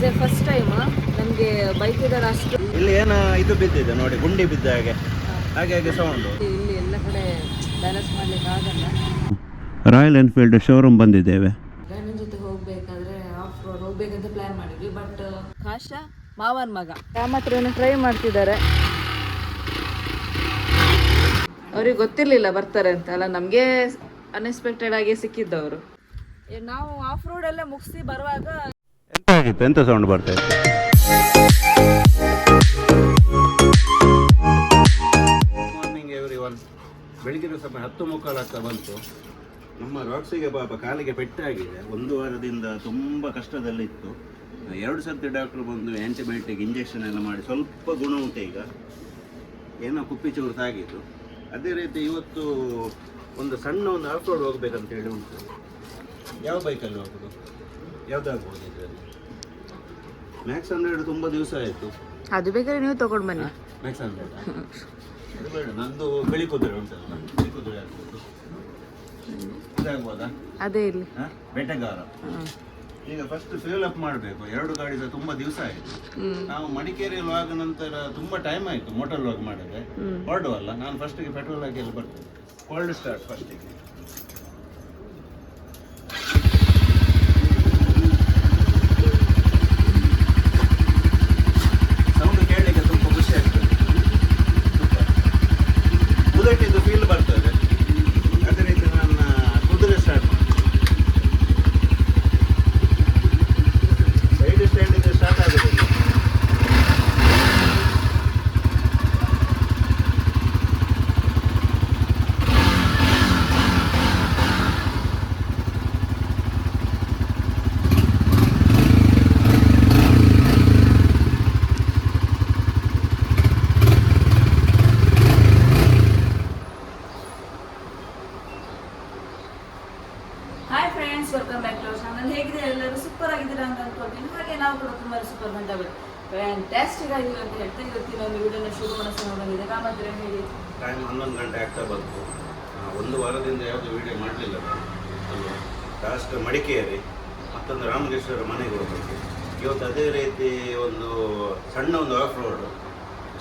Is a first time ನಮಗೆ bike ಇದ್ದಾರೆ ಅಷ್ಟು ಇಲ್ಲಿ ಏನೋ ಇದು ಬಿದ್ದಿದೆ ನೋಡಿ ಗುಂಡಿ ಬಿದ್ದ ಹಾಗೆ. ಹಾಗೆ ಹಾಗೆ ಸೌಂಡ್ ಇಲ್ಲಿ ಎಲ್ಲ ಕಡೆ ಬ್ಯಾಲೆನ್ಸ್ ಮಾಡ್ಲಿಕ್ಕೆ ಆಗಲ್ಲ. ರಾಯಲ್ ಎನ್ಫೀಲ್ಡ್ ಶೋರೂಮ್ ಬಂದಿದ್ದೇವೆ. ಗಂಡನ ಜೊತೆ ಹೋಗ್ಬೇಕಾದ್ರೆ ಆಫ್ ರೋಡ್ ಹೋಗ್ಬೇಕಂತ ಪ್ಲಾನ್ ಮಾಡಿದ್ವಿ ಬಟ್ ಕಾಶ ಮಾವನ್ ಮಗ. ಕಾಮತ್ರನ ಟ್ರೈ ಮಾಡ್ತಿದ್ದಾರೆ. ಅವ್ರಿಗೆ ಗೊತ್ತಿರ್ಲಿಲ್ಲ ಬರ್ತಾರೆ ಅಂತ. ಅಲ್ಲ ನಮಗೆ ಅನ್ಎಕ್ಸ್ಪೆಕ್ಟೆಡ್ ಆಗಿ ಸಿಕ್ಕಿದ್ದವರು. ನಾವು ಆಫ್ ರೋಡ್ ಎಲ್ಲ ಮುಗಿಸಿ ಬರುವಾಗ ಆಗಿತ್ತು ಎಂತ ಸೌಂಡ್ ಬರ್ತಾ ಇತ್ತು. ಮಾರ್ನಿಂಗ್ ಎವ್ರಿ ಒನ್ ಬೆಳಿಗ್ಗಿನ ಸಮಯ ಹತ್ತು ಮುಖಾಲ ಆಗ್ತಾ ಬಂತು. ನಮ್ಮ ರಾಕ್ಸಿಗೆ ಪಾಪ ಕಾಲಿಗೆ ಪೆಟ್ಟಾಗಿದೆ. ಒಂದು ವಾರದಿಂದ ತುಂಬ ಕಷ್ಟದಲ್ಲಿತ್ತು. ಎರಡು ಸರ್ತಿ ಡಾಕ್ಟ್ರು ಬಂದು ಆ್ಯಂಟಿಬಯೋಟಿಕ್ ಇಂಜೆಕ್ಷನ್ ಎಲ್ಲ ಮಾಡಿ ಸ್ವಲ್ಪ ಗುಣ ಉಂಟು ಈಗ. ಏನೋ ಕುಪ್ಪಿ ಚೂರು ತಾಗಿತ್ತು ಅದೇ ರೀತಿ ಇವತ್ತು ಒಂದು ಸಣ್ಣ ಒಂದು ಆಫ್ ರೋಡ್ ಹೋಗ್ಬೇಕಂತ ಹೇಳಿ ಉಂಟು. ಯಾವ ಬೈಕಲ್ಲಿ ಹೋಗೋದು? ಯಾವುದಾಗ್ಬೋದು ಇದರಲ್ಲಿ? ಮ್ಯಾಕ್ಸ್ ಹಂಡ್ರೆಡ್ ತುಂಬ ದಿವಸ ಆಯಿತು. ಅದು ಬೇಕಾದ್ರೆ ನೀವು ತಗೊಂಡು ಬನ್ನಿ. ಮ್ಯಾಕ್ಸ್ ಹಂಡ್ರೆಡ್ ಅದು ಬೇಡ ನಂದು ಬಿಳಿ ಕುದುರೆ ಉಂಟಲ್ಲ ಬಿಳಿ ಕುದುರೆ ಆಗ್ಬೋದು. ಇದಾಗ್ಬೋದಾ ಅದೇ ಇಲ್ಲಿ. ಬೆಟ್ಟಗಾರ. ಈಗ ಫಸ್ಟ್ ಫ್ಯೂಲ್ ಅಪ್ ಮಾಡಬೇಕು. ಎರಡು ಗಾಡಿ ಸಹ ತುಂಬ ದಿವಸ ಆಯಿತು. ನಾವು ಮಡಿಕೇರಿಯಲ್ಲಿ ಲಾಗ್ ನಂತರ ತುಂಬಾ ಟೈಮ್ ಆಯಿತು ಮೋಟರ್ ಲಾಗ್ ಮಾಡಿದ್ರೆ ಹೊರಡುವಲ್ಲ ನಾನು ಫಸ್ಟಿಗೆ ಪೆಟ್ರೋಲ್ ಹಾಕಿ ಎಲ್ಲ ಬರ್ತೇನೆ. ಕೋಲ್ಡ್ ಸ್ಟಾರ್ಟ್ ಫಸ್ಟಿಗೆ ಸೌಂಡ್ ಕೇಳಲಿಕ್ಕೆ ತುಂಬ ಖುಷಿ ಆಗ್ತದೆ ಬುಲೆಟಿದ್ದು ಫೀಲ್ ಬರ್ತದೆ ಅದೇ ರೀತಿ ನನ್ನ ಕುದುರೆ ಸ್ಟಾರ್ಟ್ ಮಾಡಿ ಸೈಡ್ ಸ್ಟ್ಯಾಂಡಿಂದ ಸ್ಟಾರ್ಟ್ ಆಗೋದಿಲ್ಲ hi friends welcome back to channel ಹೇಗಿದೆ ಎಲ್ಲರೂ? ಸೂಪರ್ ಆಗಿದ್ದೀರಾ ಅಂತ ಅನ್ಕೊಳ್ತೀನಿ. ಹಾಗೆ ನಾವು ಕೂಡ ತುಂಬ ಸೂಪರ್ ಬಂದವರು. ಫ್ಯಾಂಟಾಸ್ಟಿಕ್ ಆಗಿದೆ ಅಂತ ಹೇಳ್ತಾ ಇವತ್ತಿನ ಒಂದು ವಿಡಿಯೋನ ಶುರು ಮಾಡಿಸೋಣ ಬಂದಿದೆ. ಕಾಮತ್ರ ಹೇಳಿ. ಟೈಮ್ ಹನ್ನೊಂದು ಗಂಟೆ ಆಗ್ತಾ ಬಂತು. ಒಂದು ವಾರದಿಂದ ಯಾವುದು ವಿಡಿಯೋ ಮಾಡಲಿಲ್ಲ ಅಲ್ವಾ ಲಾಸ್ಟ್ ಮಡಿಕೇರಿ ಮತ್ತೊಂದು ರಾಮಕೃಷ್ಣರ ಮನೆಗೆ ಹೋಗ್ಬೇಕು. ಇವತ್ತು ಅದೇ ರೀತಿ ಒಂದು ಸಣ್ಣ ಒಂದು off road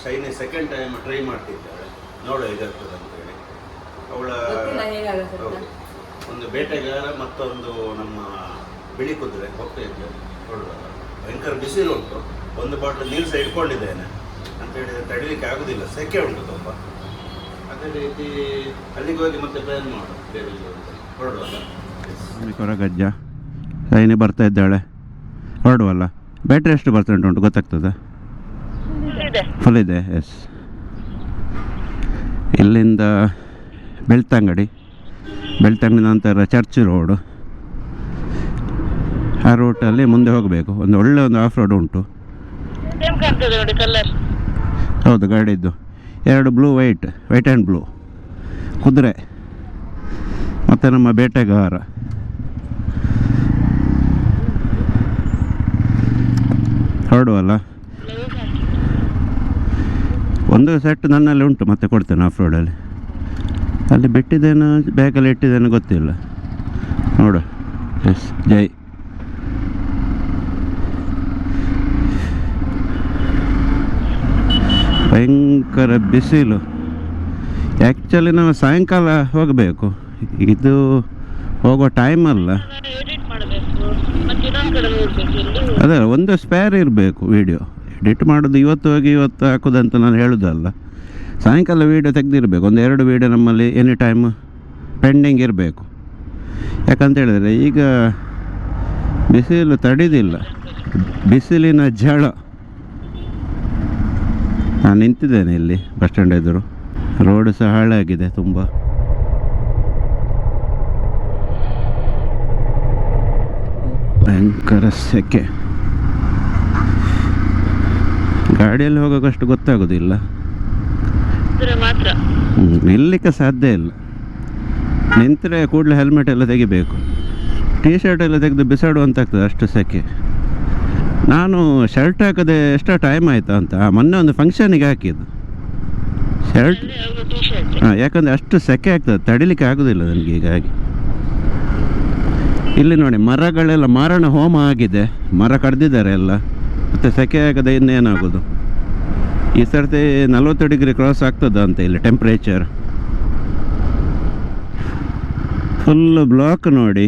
Shiny second time try ಮಾಡ್ತಿದ್ದಾರೆ. ನೋಡೋ ಅಂತ ಅಂತೇಳಿ ಅವಳ ಒಂದು ಬೇಟೆಗಾರ ಮತ್ತೊಂದು ನಮ್ಮ ಬಿಳಿ ಕುದುರೆ ಹೋಗ್ತಾ ಇದ್ದೆ. ನೋಡುವಾಗ ಭಯಂಕರ ಬಿಸಿಲು ಉಂಟು. ಒಂದು ಬಾಟಲ್ ನೀರು ಸಹ ಇಟ್ಕೊಂಡಿದ್ದೇನೆ. ಅಂತ ಹೇಳಿದ್ರೆ ತಡಿಲಿಕ್ಕೆ ಆಗುದಿಲ್ಲ. ಸೆಕೆ ಉಂಟು ತುಂಬ. ಅದೇ ರೀತಿ ಅಲ್ಲಿಗೆ ಹೋಗಿ ಮತ್ತೆ ಪ್ಲಾನ್ ಮಾಡು ಬೇರೆ ಹೊರಡುವಾಗ ಗಜ್ಜ ಸೈನಿ ಬರ್ತಾ ಇದ್ದಾಳೆ. ಹೊರಡುವಲ್ಲ ಬ್ಯಾಟ್ರಿ ಎಷ್ಟು ಪರ್ಸೆಂಟ್ ಉಂಟು. ಗೊತ್ತಾಗ್ತದೆ? ಫುಲ್ ಇದೆ. ಎಸ್ ಇಲ್ಲಿಂದ ಬೆಳ್ತಂಗಡಿ. ಬೆಳ್ತಂಗಡಿ ನಂತರ ಚರ್ಚ್ ರೋಡು. ಆ ರೂಟಲ್ಲಿ ಮುಂದೆ ಹೋಗಬೇಕು. ಒಂದು ಒಳ್ಳೆ ಒಂದು ಆಫ್ ರೋಡ್ ಉಂಟು. ಹೌದು ಗಾಡಿದ್ದು. ಎರಡು blue white white and blue ಕುದುರೆ. ಮತ್ತು ನಮ್ಮ ಬೇಟೆಗಾರ. ಹೊರಡುವಲ್ಲ? ಒಂದು ಸೆಟ್ ನನ್ನಲ್ಲಿ ಉಂಟು ಮತ್ತೆ ಕೊಡ್ತೇನೆ ಆಫ್ ರೋಡಲ್ಲಿ ಅಲ್ಲಿ ಬಿಟ್ಟಿದ್ದೇನು ಬ್ಯಾಗಲ್ಲಿ ಇಟ್ಟಿದ್ದೇನು ಗೊತ್ತಿಲ್ಲ. ನೋಡು. ಎಸ್ ಜೈ. ಭಯಂಕರ ಬಿಸಿಲು. ಆ್ಯಕ್ಚುಲಿ ನಾವು ಸಾಯಂಕಾಲ ಹೋಗಬೇಕು. ಇದು ಹೋಗೋ ಟೈಮ್ ಅಲ್ಲ. ಅದೇ, ಒಂದು ಸ್ಪೇರ್ ಇರಬೇಕು ವಿಡಿಯೋ ಎಡಿಟ್ ಮಾಡೋದು ಇವತ್ತು ಹೋಗಿ, ಇವತ್ತು ಹಾಕೋದಂತ ನಾನು ಹೇಳೋದಲ್ಲ. ಸಾಯಂಕಾಲ ವೀಡಿಯೋ ತೆಗೆದಿರಬೇಕು. ಒಂದು ಎರಡು ವೀಡಿಯೋ ನಮ್ಮಲ್ಲಿ ಎನಿ ಟೈಮ್ ಪೆಂಡಿಂಗ್ ಇರಬೇಕು. ಯಾಕಂತ ಹೇಳಿದ್ರೆ ಈಗ ಬಿಸಿಲು ತಡಿದಿಲ್ಲ. ಬಿಸಿಲಿನ ಝಳ ನಾನು ನಿಂತಿದ್ದೇನೆ ಇಲ್ಲಿ ಬಸ್ ಸ್ಟ್ಯಾಂಡ್ ಎದುರು. ರೋಡ್ ಸಹ ಹಾಳಾಗಿದೆ ತುಂಬ. ಭಯಂಕರ ಸೆಕೆ. ಗಾಡಿಯಲ್ಲಿ ಹೋಗೋಕ್ಕಷ್ಟು ಗೊತ್ತಾಗೋದಿಲ್ಲ. ನಿಲ್ಲಿಕ್ಕೆ ಸಾಧ್ಯ ಇಲ್ಲ. ನಿಂತರೆ ಕೂಡಲೇ ಹೆಲ್ಮೆಟ್ ಎಲ್ಲ ತೆಗಿಬೇಕು. ಟೀ ಶರ್ಟ್ ಎಲ್ಲ ತೆಗೆದು ಬಿಸಾಡುವಂತಾಗ್ತದೆ ಅಷ್ಟು ಸೆಕೆ. ನಾನು ಶರ್ಟ್ ಹಾಕದೆ ಎಷ್ಟೋ ಟೈಮ್ ಆಯಿತಾ ಅಂತ? ಆ, ಮೊನ್ನೆ ಒಂದು ಫಂಕ್ಷನಿಗೆ ಹಾಕಿದ್ದು. ಶರ್ಟ್ ಹಾಂ ಯಾಕಂದರೆ ಅಷ್ಟು ಸೆಕೆ ಆಗ್ತದೆ ತಡಿಲಿಕ್ಕೆ ಆಗೋದಿಲ್ಲ ನನಗೆ ಹೀಗಾಗಿ. ಇಲ್ಲಿ ನೋಡಿ ಮರಗಳೆಲ್ಲ ಮಾರಣ ಹೋಮ ಆಗಿದೆ. ಮರ ಕಡ್ದಿದ್ದಾರೆ ಎಲ್ಲ. ಮತ್ತು ಸೆಕೆ ಆಗದೆ ಇನ್ನೇನಾಗೋದು? ಈ ಸರ್ತಿ ನಲ್ವತ್ತು ಡಿಗ್ರಿ ಕ್ರಾಸ್ ಆಗ್ತದ ಅಂತ ಇಲ್ಲಿ ಟೆಂಪ್ರೇಚರ್ ಫುಲ್ ಬ್ಲಾಕ್ ನೋಡಿ.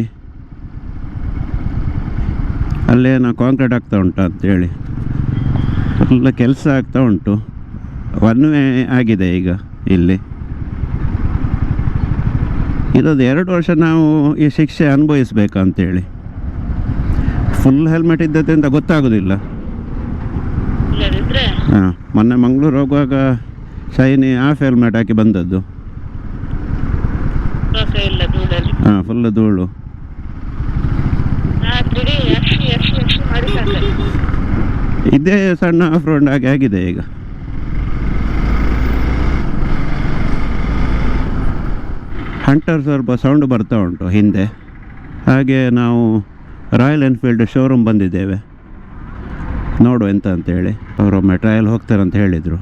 ಅಲ್ಲೇನೋ ಕಾಂಕ್ರೀಟ್ ಆಗ್ತಾ ಉಂಟು ಅಂತೇಳಿ ಫುಲ್ ಕೆಲಸ ಆಗ್ತಾ ಉಂಟು. ಒನ್ ವೇ ಆಗಿದೆ ಈಗ ಇಲ್ಲಿ. ಇದೊಂದು ಎರಡು ವರ್ಷ ನಾವು ಈ ಶಿಕ್ಷೆ ಅನುಭವಿಸ್ಬೇಕಂತೇಳಿ. ಫುಲ್ ಹೆಲ್ಮೆಟ್ ಇದ್ದದ್ದು ಅಂತ ಗೊತ್ತಾಗೋದಿಲ್ಲ. ಹಾಂ. ಮೊನ್ನೆ ಮಂಗಳೂರು ಹೋಗುವಾಗ ಶೈನಿ ಹಾಫ್ ಹೆಲ್ಮೆಟ್ ಹಾಕಿ ಬಂದದ್ದು. ಹಾಂ ಫುಲ್ ಧೂಳು. ಇದೇ ಸಣ್ಣ ಆಫ್ ರೋಡ್ ಆಗಿ ಆಗಿದೆ ಈಗ. ಹಂಟರ್ ಸ್ವಲ್ಪ ಸೌಂಡ್ ಬರ್ತಾ ಉಂಟು ಹಿಂದೆ. ಹಾಗೆ ನಾವು ರಾಯಲ್ ಎನ್ಫೀಲ್ಡ್ ಶೋರೂಮ್ ಬಂದಿದ್ದೇವೆ. ನೋಡು ಎಂತ ಅಂತೇಳಿ ಅವರೊಮ್ಮೆ ಟ್ರಯಲ್ ಹೋಗ್ತಾರೆ ಅಂತ ಹೇಳಿದರು.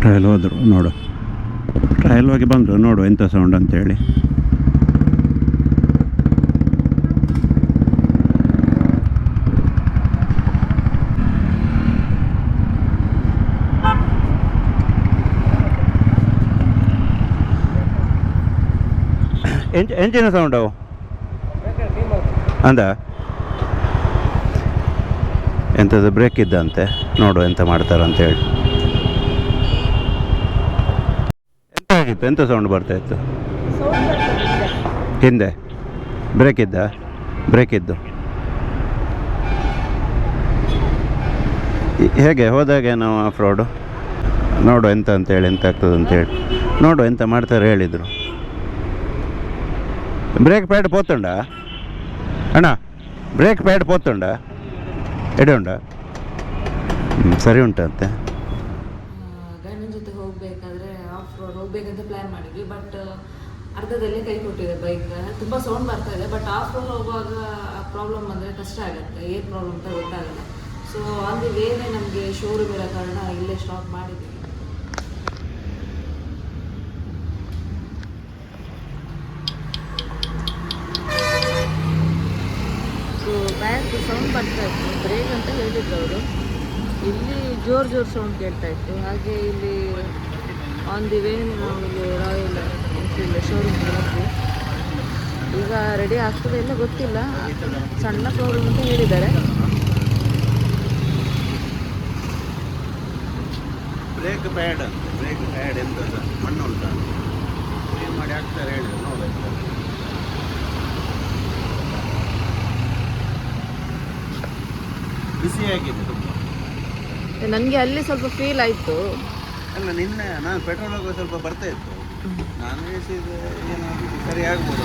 ಟ್ರಯಲ್ ಹೋದರು, ನೋಡು. ಟ್ರಯಲ್ ಹೋಗಿ ಬಂದರು, ನೋಡು ಎಂಥ ಸೌಂಡ್ ಅಂತೇಳಿ ಎಂಚಿನ ಸೌಂಡ್ ಅವು ಅಂದ? ಎಂಥದ್ದು ಬ್ರೇಕ್ ಇದ್ದಂತೆ? ನೋಡು ಎಂತ ಮಾಡ್ತಾರೆ ಅಂತೇಳಿ ಎಂತ ಆಗಿತ್ತು? ಎಂತ ಸೌಂಡ್ ಬರ್ತಾ ಇತ್ತು? ಹಿಂದೆ. ಬ್ರೇಕ್ ಇದ್ದ? ಬ್ರೇಕ್ ಇದ್ದು. ಹೇಗೆ? ಹೋದಾಗ ನಾವು ಆಫ್ ರೋಡು ನೋಡು ಎಂತ ಅಂತೇಳಿ ಎಂತ ಆಗ್ತದೆ ಅಂತೇಳಿ ನೋಡು ಎಂತ ಮಾಡ್ತಾರೆ ಹೇಳಿದರು. బ్రేక్ ప్యాడ్ పోతుండా? అన్నా బ్రేక్ ప్యాడ్ పోతుండా? ఎడే ఉండా? ಸರಿ ಉಂಟು ಅಂತೆ ಗಂಡನ ಜೊತೆ ಹೋಗಬೇಕಾದ್ರೆ ಆಫ್ ರೋಡ್ ಹೋಗಬೇಕಂತ ಪ್ಲ್ಯಾನ್ ಮಾಡಿದ್ವಿ ಬಟ್ uh, ಅರ್ಧದಲ್ಲೇ ಕೈ ಕೊಟ್ಟಿದೆ ಬೈಕ್ ತುಂಬ ಸೌಂಡ್ ಬರ್ತಾ ಇದೆ ಬಟ್ ಆಫ್ ರೋಡ್ ಹೋಗುವಾಗ ಪ್ರಾಬ್ಲಮ್ ಅಂದರೆ ಕಷ್ಟ ಆಗುತ್ತೆ, ಏನು ಪ್ರಾಬ್ಲಮ್ ಅಂತ ಗೊತ್ತಾಗಲ್ಲ. ಸೊ ಅಲ್ಲಿ ವೇನೆ ನಮಗೆ ಶೋರೂಮ್ ಇರೋ ಕಾರಣ ಇಲ್ಲೇ ಸ್ಟಾಪ್ ಮಾಡಿದ್ವಿ. ಬರ್ತಾ ಇತ್ತು ಬ್ರೇಕ್ ಅಂತ ಹೇಳಿದ್ರು ಅವರು. ಇಲ್ಲಿ ಜೋರು ಜೋರು ಸೌಂಡ್ ಕೇಳ್ತಾ ಇತ್ತು. ಹಾಗೆ ಇಲ್ಲಿ ಆನ್ ದಿ ವೇ ನಾವು ಇಲ್ಲಿ ರಾಯಲ್ ಎನ್ಫೀಲ್ಡ್ ಶೋರೂಮ್ ಬಂದ್ವಿ ಈಗ ರೆಡಿ ಆಗ್ತದೆ ಇಲ್ಲ ಗೊತ್ತಿಲ್ಲ. ಸಣ್ಣ ಪ್ರಾಬ್ಲಮ್ ಅಂತ ಹೇಳಿದ್ದಾರೆ. ಬ್ರೇಕ್ ಪ್ಯಾಡ್ ಬ್ರೇಕ್ ಪ್ಯಾಡ್ ಎಂತ ಮಣ್ಣು ಉಂಟು ಮಾಡಿ ಆಗ್ತಾರೆ ಹೇಳಿದ್ರು ನೋಡಾಯ್ತು ಬಿಸಿಯಾಗಿದೆ ತುಂಬ. ನನಗೆ ಅಲ್ಲಿ ಸ್ವಲ್ಪ ಫೀಲ್ ಆಯಿತು. ಅಲ್ಲ ನಿನ್ನೆ ನಾನು ಪೆಟ್ರೋಲ್ ಹೋಗೋ ಸ್ವಲ್ಪ ಬರ್ತಾ ಇತ್ತು. ನಾನು ಎಸಿದ ಏನಾದರೂ ಸರಿ ಆಗ್ಬೋದು?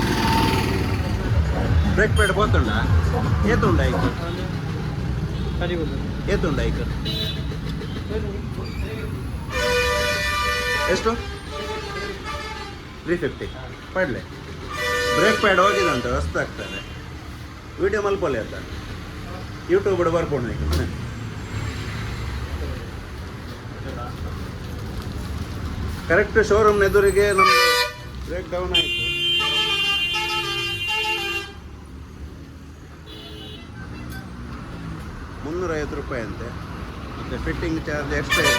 ಬ್ರೇಕ್ ಪ್ಯಾಡ್ ಬೋತುಂಡ ಏತುಂಡ ಐಕ ಏತುಂಡ ಐಕ ಎಷ್ಟು? ತ್ರೀ ಫಿಫ್ಟಿ ಪಡಲೆ. ಬ್ರೇಕ್ ಪ್ಯಾಡ್ ಹೋಗಿದಂತ ಆಗ್ತದೆ. ವಿಡಿಯೋ ಮಲ್ಪೊಲೆ ಅಂತ. ಯೂಟ್ಯೂಬ್ ಬರ್ಕೊಂಡು ಈಗ ಕರೆಕ್ಟ್ ಶೋರೂಮ್ ಎದುರಿಗೆ ನಮ್ಮ ಬ್ರೇಕ್ ಡೌನ್ ಆಯಿತು. ಮುನ್ನೂರೈವತ್ತು ರೂಪಾಯಿ ಅಂತೆ. ಮತ್ತು ಫಿಟ್ಟಿಂಗ್ ಚಾರ್ಜ್ ಎಕ್ಸ್ಟ್ರಾ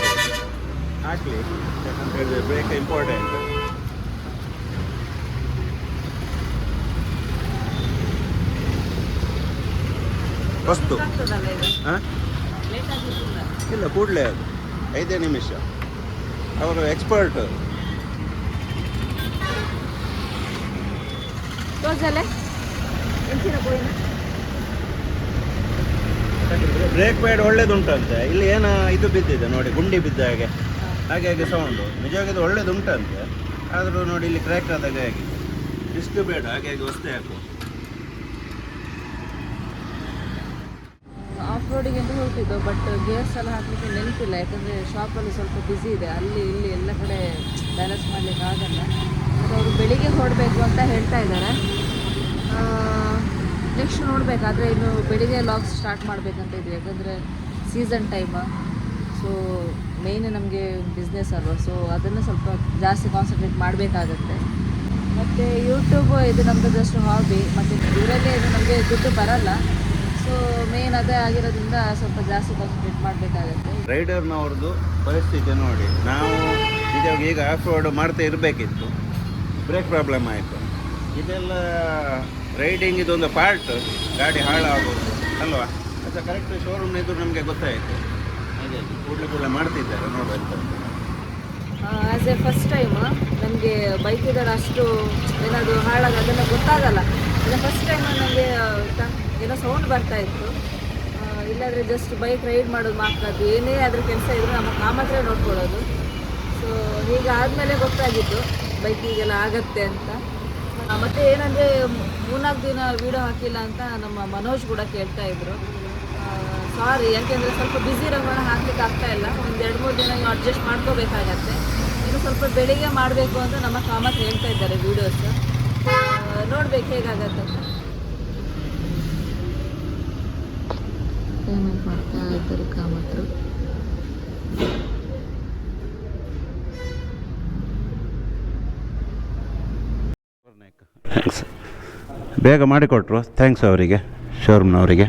ಹಾಕಲಿ. ಯಾಕಂತ ಹೇಳಿದ್ರೆ ಬ್ರೇಕ್ ಇಂಪಾರ್ಟೆಂಟ್ ವಸ್ತು. ಹಾಂ ಇಲ್ಲ ಕೂಡಲೇ ಅದು. ಐದೇ ನಿಮಿಷ. ಅವರು ಎಕ್ಸ್ಪರ್ಟ್. Break pad ಒಳ್ಳೇದುಂಟಂತೆ. ಇಲ್ಲಿ ಏನೋ ಇದು ಬಿದ್ದಿದೆ ನೋಡಿ ಗುಂಡಿ ಬಿದ್ದ ಹಾಗೆ. ಹಾಗೆ ಹಾಗೆ ಸೌಂಡು ನಿಜವಾಗಿ ಇದು ಒಳ್ಳೇದುಂಟಂತೆ. ಆದರೂ ನೋಡಿ ಇಲ್ಲಿ ಕ್ರ್ಯಾಕ್ ಆದಾಗ ಆಗಿದೆ ಇಷ್ಟು ಬೇಡ ಹಾಗೆ ಹಾಗೆ ವಸ್ತು ಹಾಕು ಆಫ್ ರೋಡಿಗೆ ಅಂತ ಹೊರಟಿದ್ದು ಬಟ್ ಗೇರ್ಸ್ ಎಲ್ಲ ಹಾಕಲಿಕ್ಕೆ ನೆನಪಿಲ್ಲ. ಯಾಕಂದರೆ ಶಾಪಲ್ಲಿ ಸ್ವಲ್ಪ ಬ್ಯುಸಿ ಇದೆ. ಅಲ್ಲಿ, ಇಲ್ಲಿ ಎಲ್ಲ ಕಡೆ ಬ್ಯಾಲೆನ್ಸ್ ಮಾಡಲಿಕ್ಕೆ ಆಗಲ್ಲ. ಮತ್ತು ಅವರು ಬೆಳಿಗ್ಗೆ ಹೊರಡಬೇಕು ಅಂತ ಹೇಳ್ತಾ ಇದ್ದಾರೆ. ನೆಕ್ಸ್ಟ್ ನೋಡಬೇಕಾದ್ರೆ ಇನ್ನು ಬೆಳಿಗ್ಗೆ ಲಾಗ್ಸ್ ಸ್ಟಾರ್ಟ್ ಮಾಡಬೇಕಂತ ಇದೆ. ಯಾಕಂದರೆ ಸೀಸನ್ ಟೈಮ್ ಸೊ ಮೇಯ್ನ್ ನಮಗೆ ಬಿಸ್ನೆಸ್ ಅಲ್ವಾ. ಸೊ ಅದನ್ನು ಸ್ವಲ್ಪ ಜಾಸ್ತಿ ಕಾನ್ಸಂಟ್ರೇಟ್ ಮಾಡಬೇಕಾಗತ್ತೆ. ಮತ್ತು ಯೂಟ್ಯೂಬ್ ಇದು ನಮ್ಮದು ಜಸ್ಟ್ ಹಾಬಿ ಮತ್ತು ಇದರಲ್ಲೇ ಇದು ನಮಗೆ ದುಡ್ಡು ಬರಲ್ಲ. ಸೊ ಮೇನ್ ಅದೇ ಆಗಿರೋದ್ರಿಂದ ಸ್ವಲ್ಪ ಜಾಸ್ತಿ ಕಾನ್ಸಂಟ್ರೇಟ್ ಮಾಡಬೇಕಾಗತ್ತೆ. ರೈಡರ್ನವ್ರದ್ದು ಪರಿಸ್ಥಿತಿ ನೋಡಿ. ನಾವು ನಿಜವಾಗ ಈಗ ಆಫ್ ರೋಡ್ ಮಾಡ್ತಾ ಇರಬೇಕಿತ್ತು. ಬ್ರೇಕ್ ಪ್ರಾಬ್ಲಮ್ ಆಯಿತು. ಇದೆಲ್ಲ ರೈಡಿಂಗ್ ಇದೊಂದು ಪಾರ್ಟ್ ಗಾಡಿ ಹಾಳಾಗೋದು ಅಲ್ವಾ? ಅದು ಕರೆಕ್ಟ್ ಶೋರೂಮ್ ಇದ್ರು ನಮಗೆ ಗೊತ್ತಾಯಿತು. ಹಾಗೆ ಕೂಡಲೇ ಕೂಡಲೇ ಮಾಡ್ತಿದ್ದಾರೆ ನೋಡಬೇಕು ಆ್ಯಸ್ ಎ ಫಸ್ಟ್ ಟೈಮ್ ನಮಗೆ ಬೈಕ್ ಇದ್ದಾರೆ ಅಷ್ಟು ಏನಾದರೂ ಹಾಳಾಗ ಅದೆಲ್ಲ ಗೊತ್ತಾಗಲ್ಲ. ಅದೇ ಫಸ್ಟ್ ಟೈಮ್ ನನಗೆ ಏನೋ ಸೌಂಡ್ ಬರ್ತಾ ಇತ್ತು. ಇಲ್ಲಾಂದರೆ ಜಸ್ಟ್ ಬೈಕ್ ರೈಡ್ ಮಾಡೋದು ಮಾತ್ರ. ಅದು ಏನೇ ಅದ್ರ ಕೆಲಸ ಇದ್ರೂ ನಮ್ಮ ಕಾಮ ನೋಡ್ಕೊಳ್ಳೋದು. ಸೊ ಹೀಗೆ ಆದಮೇಲೆ ಗೊತ್ತಾಗಿತ್ತು ಬೈಕ್ ಈಗೆಲ್ಲ ಆಗತ್ತೆ ಅಂತ. ಮತ್ತು ಏನಂದರೆ ಮೂರ್ನಾಲ್ಕು ದಿನ ವೀಡಿಯೋ ಹಾಕಿಲ್ಲ ಅಂತ ನಮ್ಮ ಮನೋಜ್ ಕೂಡ ಕೇಳ್ತಾ ಇದ್ರು. ಸಾರಿ ಯಾಕೆಂದರೆ ಸ್ವಲ್ಪ ಬ್ಯುಸಿ ರವರ ಹಾಕ್ಲಿಕ್ಕೆ ಆಗ್ತಾ ಇಲ್ಲ. ಒಂದು ಎರಡು ಮೂರು ದಿನ ಅಡ್ಜಸ್ಟ್ ಮಾಡ್ಕೋಬೇಕಾಗತ್ತೆ. ಇನ್ನು ಸ್ವಲ್ಪ ಬೆಳಿಗ್ಗೆ ಮಾಡಬೇಕು ಅಂತ ನಮ್ಮ ಕಾಮತ್ ಹೇಳ್ತಾ ಇದ್ದಾರೆ ವೀಡಿಯೋಸ್ ನೋಡ್ಬೇಕು ಹೇಗಾಗತ್ತೆ ಅಂತ. ಪೇಮೆಂಟ್ ಮಾಡ್ತಾ ಇದ್ದಾರೆ ಕಾಮತ್ರು. ಬೇಗ ಮಾಡಿಕೊಟ್ರು. ಥ್ಯಾಂಕ್ಸ್ ಅವರಿಗೆ ಶೋರೂಮ್ನವರಿಗೆ.